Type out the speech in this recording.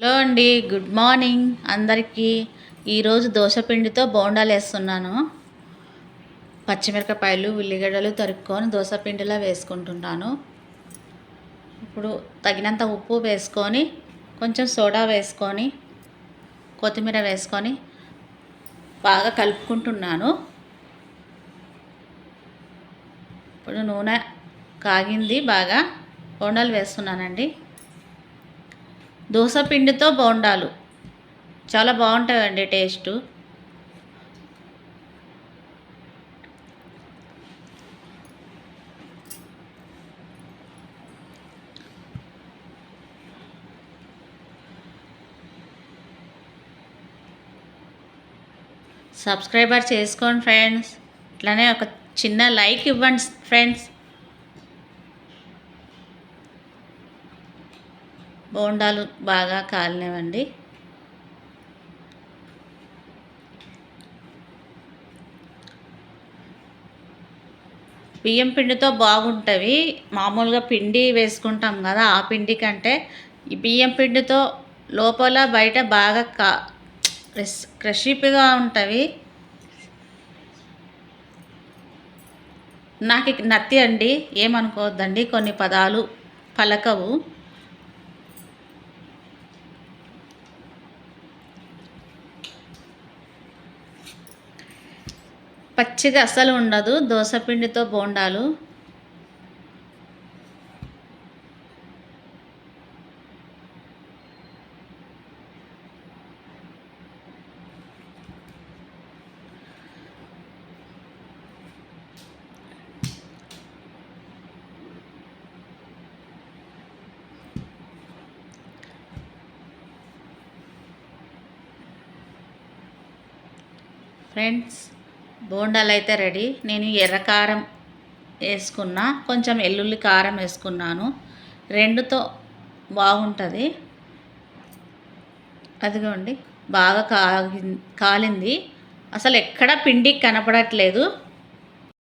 Hello అండి good morning. అందరికీ ఈరోజు దోశపిండితో బోండాలు వేస్తున్నాను. పచ్చిమిరపకాయలు ఉల్లిగడ్డలు తరుక్కొని దోశపిండిలా వేసుకుంటున్నాను. ఇప్పుడు తగినంత ఉప్పు వేసుకొని కొంచెం సోడా వేసుకొని కొత్తిమీర వేసుకొని బాగా కలుపుకుంటున్నాను. ఇప్పుడు నూనె కాగింది బాగా బోండాలు వేస్తున్నానండి. దోశ పిండితో బోండాలు. చాలా బాగుంటాయండి టేస్ట్. సబ్స్క్రైబర్ చేసుకోండి ఫ్రెండ్స్. ఇట్లానే ఒక చిన్న లైక్ ఇవ్వండి ఫ్రెండ్స్. బోండాలు బాగా కాలినవండి. బియ్యం పిండితో బాగుంటవి. మామూలుగా పిండి వేసుకుంటాం కదా ఆ పిండి కంటే ఈ బియ్యం పిండితో లోపల బయట బాగా కా క్రషీప్గా ఉంటవి. నాకు నత్తి అండి ఏమనుకోవద్దండి కొన్ని పదాలు పలకవు. పచ్చిగా అస్సలు ఉండదు. దోశపిండితో బోండాలు. ఫ్రెండ్స్ బోండాలు అయితే రెడీ. నేను ఎర్ర కారం వేసుకున్నా కొంచెం ఎల్లుల్లి కారం వేసుకున్నాను. రెండుతో బాగుంటుంది. అదిగోండి బాగా కాగి కాలింది. అసలు ఎక్కడ పిండి కనపడట్లేదు.